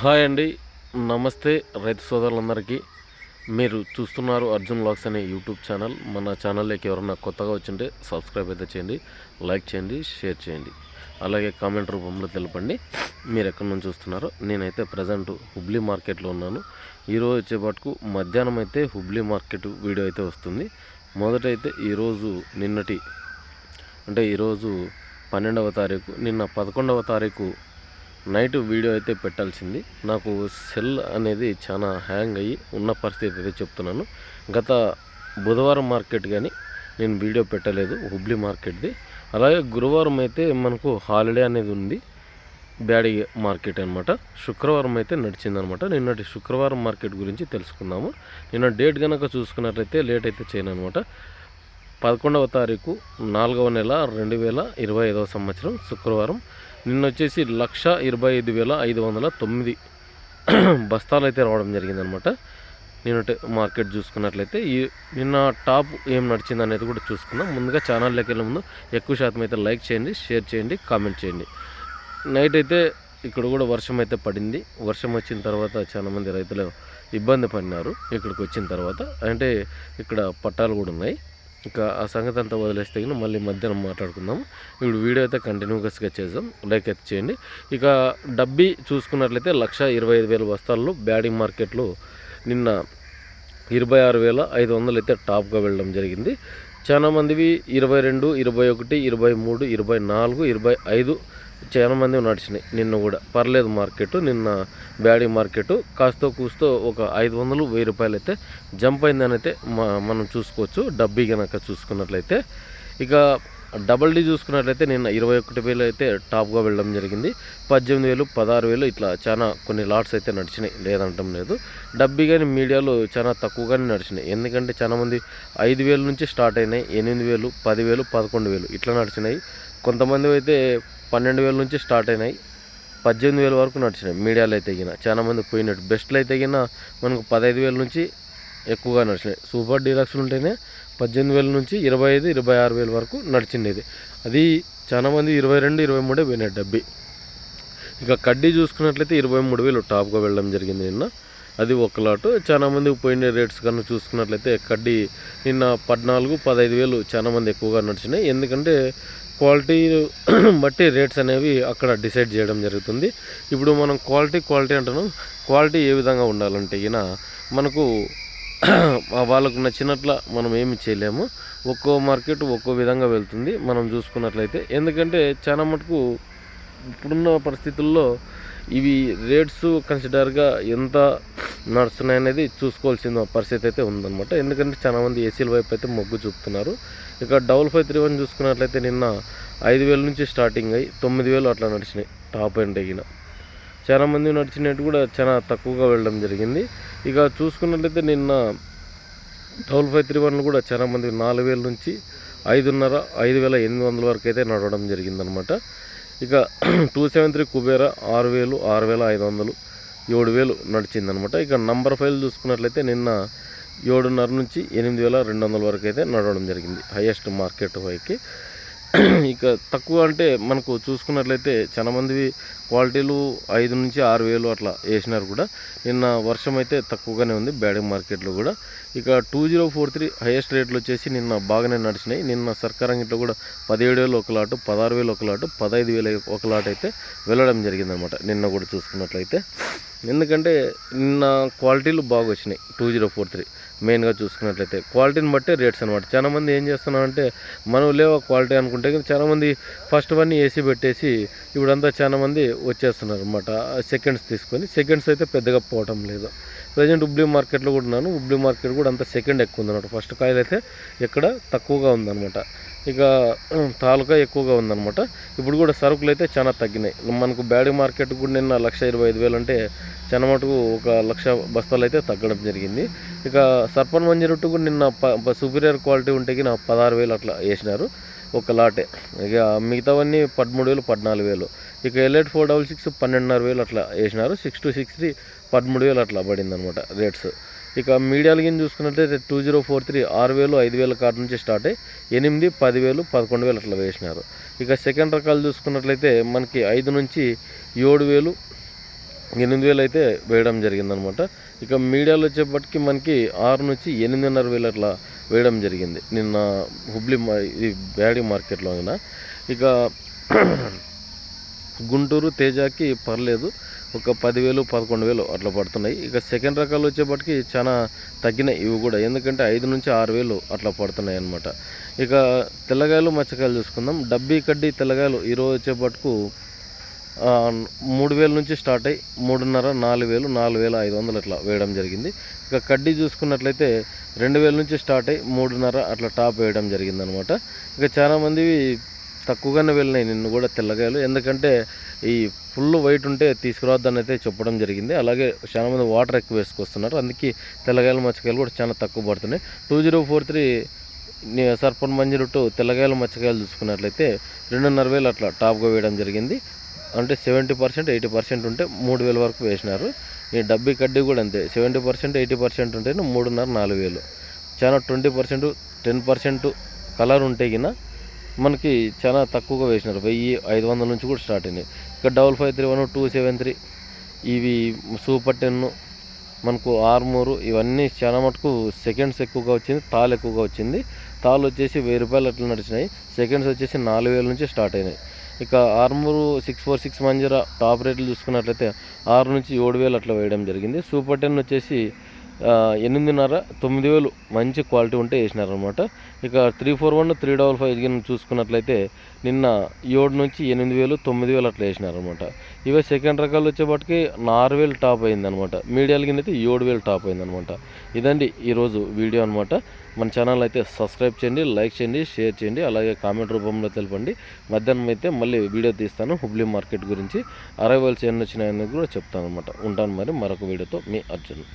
Hi అండి. నమస్తే రైతు సోదరులందరికీ. మీరు చూస్తున్నారు అర్జున్ లాక్స్ అనే యూట్యూబ్ ఛానల్. మన ఛానల్లోకి ఎవరన్నా కొత్తగా వచ్చింటే సబ్స్క్రైబ్ అయితే చేయండి లైక్ చేయండి షేర్ చేయండి. అలాగే కామెంట్ రూపంలో తెలపండి. మీరు ఎక్కడి నుంచి చూస్తున్నారో? నేనైతే ప్రజెంట్ హుబ్లీ మార్కెట్లో ఉన్నాను. ఈరోజు వచ్చేపాటుకు మధ్యాహ్నం అయితే హుబ్లీ మార్కెట్ వీడియో అయితే వస్తుంది. మొదటైతే ఈరోజు నిన్నటి అంటే ఈరోజు పన్నెండవ తారీఖు నిన్న పదకొండవ తారీఖు నైట్ వీడియో అయితే పెట్టాల్సింది. నాకు సెల్ అనేది చాలా హ్యాంగ్ అయ్యి ఉన్న పరిస్థితి అయితే చెప్తున్నాను. గత బుధవారం మార్కెట్ కానీ నేను వీడియో పెట్టలేదు హుబ్లీ మార్కెట్ది. అలాగే గురువారం అయితే మనకు హాలిడే అనేది ఉంది బ్యాడీ మార్కెట్ అనమాట శుక్రవారం అయితే నడిచిందనమాట నిన్నటి శుక్రవారం మార్కెట్ గురించి తెలుసుకుందాము. నిన్న డేట్ కనుక చూసుకున్నట్లయితే లేట్ అయితే చేయను అనమాట పదకొండవ తారీఖు నాలుగవ నెల రెండు వేల ఇరవై ఐదవ సంవత్సరం శుక్రవారం. నిన్న వచ్చేసి లక్ష ఇరవై ఐదు వేల ఐదు వందల తొమ్మిది బస్తాలు అయితే రావడం జరిగిందనమాట. నేను మార్కెట్ చూసుకున్నట్లయితే ఈ నిన్న టాప్ ఏం నడిచింది అనేది కూడా చూసుకుందాం. ముందుగా ఛానల్లోకి వెళ్ళే ముందు ఎక్కువ శాతం అయితే లైక్ చేయండి షేర్ చేయండి కామెంట్ చేయండి. నైట్ అయితే ఇక్కడ కూడా వర్షం అయితే పడింది. వర్షం వచ్చిన తర్వాత చాలామంది రైతులు ఇబ్బంది పడినారు. ఇక్కడికి వచ్చిన తర్వాత అంటే ఇక్కడ పట్టాలు కూడా ఉన్నాయి. ఇక ఆ సంగతి అంతా వదిలేస్తే గిన మళ్ళీ మధ్యాహ్నం మాట్లాడుకుందాం. ఇప్పుడు వీడియో అయితే కంటిన్యూస్గా చేద్దాం. లైక్ అయితే చేయండి. ఇక డబ్బీ చూసుకున్నట్లయితే లక్ష ఇరవై ఐదు వేల బస్తాల్లో బ్యాడింగ్ మార్కెట్లో నిన్న ఇరవై ఆరు వేల ఐదు వందలు అయితే టాప్గా వెళ్ళడం జరిగింది. చాలా మందివి ఇరవై రెండు ఇరవై ఒకటి ఇరవై మూడు ఇరవై నాలుగు ఇరవై ఐదు చాలా మంది నడిచినాయి నిన్న కూడా. పర్లేదు మార్కెట్ నిన్న బ్యాడీ మార్కెట్. కాస్తో కూస్తో ఒక ఐదు వందలు వెయ్యి రూపాయలు అయితే జంప్ అయిందని అయితే మనం చూసుకోవచ్చు. డబ్బీ కనుక చూసుకున్నట్లయితే. ఇక డబల్ డీ చూసుకున్నట్లయితే నిన్న ఇరవై ఒకటి వేలు అయితే టాప్గా వెళ్ళడం జరిగింది. పద్దెనిమిది వేలు పదహారు వేలు ఇట్లా చాలా కొన్ని లాట్స్ అయితే నడిచినాయి. లేదంటం లేదు. డబ్బీ కానీ మీడియాలో చాలా తక్కువగానే నడిచినాయి. ఎందుకంటే చాలామంది ఐదు వేల నుంచి స్టార్ట్ అయినాయి. ఎనిమిది వేలు పదివేలు పదకొండు వేలు ఇట్లా నడిచినాయి. కొంతమంది అయితే పన్నెండు వేల నుంచి స్టార్ట్ అయినాయి. పద్దెనిమిది వేల వరకు నడిచినాయి. మీడియాలో అయితే తగిన చాలా మంది పోయినట్టు. బెస్ట్లో అయితే తగిన మనకు పదహైదు వేల నుంచి ఎక్కువగా నడిచినాయి. సూపర్ డీలక్స్లు ఉంటేనే పద్దెనిమిది వేల నుంచి ఇరవై ఐదు ఇరవై ఆరు వేల వరకు నడిచిండేది. అది చాలా మంది ఇరవై రెండు ఇరవై మూడే పోయినాయి డబ్బి. ఇక కడ్డీ చూసుకున్నట్లయితే ఇరవై మూడు వేలు టాప్గా వెళ్ళడం జరిగింది నిన్న. అది ఒక లాటు. చాలా మంది పోయిన రేట్స్ కన్నా చూసుకున్నట్లయితే కడ్డీ నిన్న పద్నాలుగు పదహైదు వేలు చాలా మంది ఎక్కువగా నడిచినాయి. ఎందుకంటే క్వాలిటీ బట్టి రేట్స్ అనేవి అక్కడ డిసైడ్ చేయడం జరుగుతుంది. ఇప్పుడు మనం క్వాలిటీ క్వాలిటీ అంటున్నాం. క్వాలిటీ ఏ విధంగా ఉండాలంటే ఈయన మనకు వాళ్ళకు నచ్చినట్ల మనం ఏమి చేయలేము. ఒక్కో మార్కెట్ ఒక్కో విధంగా వెళ్తుంది మనం చూసుకున్నట్లయితే. ఎందుకంటే చాలా మటుకు ఇప్పుడున్న పరిస్థితుల్లో ఇవి రేట్స్ కన్సిడర్గా ఎంత నడుస్తున్నాయి అనేది చూసుకోవాల్సిన పరిస్థితి అయితే ఉందన్నమాట. ఎందుకంటే చాలామంది ఏసీల వైపు అయితే మొగ్గు చూపుతున్నారు. ఇక డబుల్ ఫైవ్ త్రీ వన్ చూసుకున్నట్లయితే నిన్న ఐదు వేల నుంచి స్టార్టింగ్ అయ్యి తొమ్మిది వేలు అట్లా నడిచినాయి టాప్ ఎండ్ చాలా చాలామంది నడిచినట్టు కూడా చాలా తక్కువగా వెళ్ళడం జరిగింది. ఇక చూసుకున్నట్లయితే నిన్న డబుల్ ఫైవ్ త్రీ వన్లు కూడా చాలామంది నాలుగు వేల నుంచి ఐదున్నర ఐదు వేల ఎనిమిది వందల వరకు అయితే నడవడం జరిగిందనమాట ఇక టూ సెవెన్ త్రీ కుబేరా ఆరు వేలు ఆరు వేల ఐదు వందలు ఏడు వేలు నడిచిందనమాట. ఇక నంబర్ ఫైవ్ చూసుకున్నట్లయితే నిన్న ఏడున్నర నుంచి ఎనిమిది వేల రెండు వందల వరకు అయితే నడవడం జరిగింది. హయ్యెస్ట్ మార్కెట్ వైకి ఇక తక్కువ అంటే మనకు చూసుకున్నట్లయితే చాలామంది క్వాలిటీలు ఐదు నుంచి ఆరు వేలు అట్లా వేసినారు కూడా. నిన్న వర్షం అయితే తక్కువగానే ఉంది బ్యాడింగ్ మార్కెట్లో కూడా. ఇక two zero four three highest రేట్లు వచ్చేసి నిన్న బాగానే నడిచినాయి. నిన్న సర్కారం ఇంట్లో కూడా పదిహేడు వేలు ఒక లాటు పదహారు వేలు ఒక లాటు పదహైదు వేలు ఒక లాట్ అయితే వెళ్ళడం జరిగిందనమాట నిన్న కూడా చూసుకున్నట్లయితే. ఎందుకంటే నిన్న క్వాలిటీలు బాగా వచ్చినాయి టూ జీరో ఫోర్ త్రీ. మెయిన్గా చూసుకున్నట్లయితే క్వాలిటీని బట్టే రేట్స్ అనమాట చాలామంది ఏం చేస్తున్నామంటే మనం లేవా క్వాలిటీ అనుకుంటే కానీ చాలామంది ఫస్ట్ వన్ ఏసీ పెట్టేసి ఇప్పుడంతా చాలామంది వచ్చేస్తున్నారు అనమాట సెకండ్స్ తీసుకొని సెకండ్స్ అయితే పెద్దగా పోవటం లేదు. ప్రజెంట్ ఉబ్లీ మార్కెట్లో కూడా ఉన్నాను. ఉబ్లీ మార్కెట్ కూడా అంత సెకండ్ ఎక్కువ ఉందన్నమాట. ఫస్ట్ కాయలు అయితే ఇక్కడ తక్కువగా ఉందన్నమాట. ఇక తాలూకా ఎక్కువగా ఉందన్నమాట. ఇప్పుడు కూడా సరుకులు అయితే చాలా తగ్గినాయి. మనకు బ్యాడీ మార్కెట్ కూడా నిన్న లక్ష ఇరవై ఐదు వేలు అంటే చాలా మటుకు ఒక లక్ష బస్తాలు అయితే తగ్గడం జరిగింది. ఇక సర్పన్ మంజరట్టు కూడా నిన్న ప సుపీరియర్ క్వాలిటీ ఉంటే నా పదహారు వేలు అట్లా వేసినారు ఒక లాటే. ఇక మిగతావన్నీ పదమూడు వేలు పద్నాలుగు వేలు. ఇక ఎల్ఎట్ ఫోర్ డబల్ సిక్స్ పన్నెండున్నర వేలు అట్లా వేసినారు. సిక్స్ టు సిక్స్ త్రీ పదమూడు వేలు అట్లా పడింది అనమాట రేట్స్. ఇక మీడియాలు కింద చూసుకున్నట్లయితే టూ జీరో ఫోర్ త్రీ ఆరు వేలు ఐదు వేల కార్డు నుంచి స్టార్ట్ అయ్యి ఎనిమిది పదివేలు పదకొండు వేలు అట్లా వేసినారు. ఇక సెకండ్ రకాలు చూసుకున్నట్లయితే మనకి ఐదు నుంచి ఏడు వేలు ఎనిమిది వేలు అయితే వేయడం జరిగిందనమాట. ఇక మీడియాలో వచ్చేప్పటికి మనకి ఆరు నుంచి ఎనిమిదిన్నర వేలు అట్లా వేయడం జరిగింది. నిన్న హుబ్లీ మా- ఇది బ్యాడీ మార్కెట్లో అయినా. ఇక గుంటూరు తేజాకి పర్లేదు. ఒక పదివేలు పదకొండు వేలు అట్లా పడుతున్నాయి. ఇక సెకండ్ రకాలు వచ్చేప్పటికి చాలా తగ్గినాయి. ఇవి కూడా ఎందుకంటే ఐదు నుంచి ఆరు వేలు అట్లా పడుతున్నాయి అనమాట ఇక తెల్లగాయలు మచ్చకాయలు చూసుకుందాం. డబ్బీ కడ్డీ తెల్లగాయలు ఈరోజు వచ్చేపట్టుకు మూడు వేల నుంచి స్టార్ట్ అయ్యి మూడున్నర నాలుగు వేలు నాలుగు వేల ఐదు వందలు అట్లా వేయడం జరిగింది. ఇక కడ్డీ చూసుకున్నట్లయితే రెండు వేల నుంచి స్టార్ట్ అయ్యి మూడున్నర అట్లా టాప్ వేయడం జరిగిందనమాట ఇక చాలామంది తక్కువగానే వెళ్ళినాయి నిన్ను కూడా తెల్లగాయలు. ఎందుకంటే ఈ ఫుల్ వైట్ ఉంటే తీసుకురావద్దని అయితే చెప్పడం జరిగింది. అలాగే చాలామంది వాటర్ ఎక్కువ వేసుకొస్తున్నారు. అందుకే తెల్లగాయలు మచ్చకాయలు కూడా చాలా తక్కువ పడుతున్నాయి. టూ జీరో ఫోర్ త్రీ సర్పన్ మంజీరు టు తెల్లగాయలు మచ్చకాయలు చూసుకున్నట్లయితే రెండున్నర వేలు అట్లా టాప్గా వేయడం జరిగింది. అంటే సెవెంటీ పర్సెంట్ ఎయిటీ పర్సెంట్ ఉంటే మూడు వేల వరకు వేసినారు. ఈ డబ్బీ కడ్డీ కూడా అంతే. సెవెంటీ పర్సెంట్ ఎయిటీ పర్సెంట్ ఉంటేనే మూడున్నర నాలుగు వేలు. చాలా twenty percent ten percent colour ఉంటే గిన మనకి చాలా తక్కువగా వేసినారు. వెయ్యి ఐదు వందల నుంచి కూడా స్టార్ట్ అయినాయి. ఇక double five three one two seven three ఇవి సూపర్ టెన్ మనకు ఆర్మూరు ఇవన్నీ చాలా మటుకు సెకండ్స్ ఎక్కువగా వచ్చింది తాలు ఎక్కువగా వచ్చింది. తాలు వచ్చేసి వెయ్యి రూపాయలు అట్లా నడిచినాయి. సెకండ్స్ వచ్చేసి నాలుగు వేల నుంచి స్టార్ట్ అయినాయి. ఇక Armur six four six Manjira top రేట్లు చూసుకున్నట్లయితే ఆరు నుంచి ఏడు వేలు అట్లా వేయడం జరిగింది. సూపర్ టెన్ వచ్చేసి ఎనిమిదిన్నర తొమ్మిది వేలు మంచి క్వాలిటీ ఉంటే వేసినారనమాట ఇక three four one three double five గిన్ చూసుకున్నట్లయితే నిన్న ఏడు నుంచి ఎనిమిది వేలు తొమ్మిది వేలు అట్లా వేసినారనమాట ఇవే సెకండ్ రకాలు వచ్చేపాటికి నాలుగు వేలు టాప్ అయిందనమాట మీడియాల కింద అయితే ఏడు వేలు టాప్ అయిందనమాట ఇదండి ఈరోజు వీడియో అనమాట మన ఛానల్ అయితే సబ్స్క్రైబ్ చేయండి లైక్ చేయండి షేర్ చేయండి అలాగే కామెంట్ రూపంలో తెలపండి. మధ్యాహ్నం అయితే మళ్ళీ వీడియో తీస్తాను హుబ్లీ మార్కెట్ గురించి. అరైవల్స్ ఎన్ని వచ్చినాయని కూడా చెప్తాను అనమాట ఉంటాను మరి మరొక వీడియోతో. మీ అర్జున్.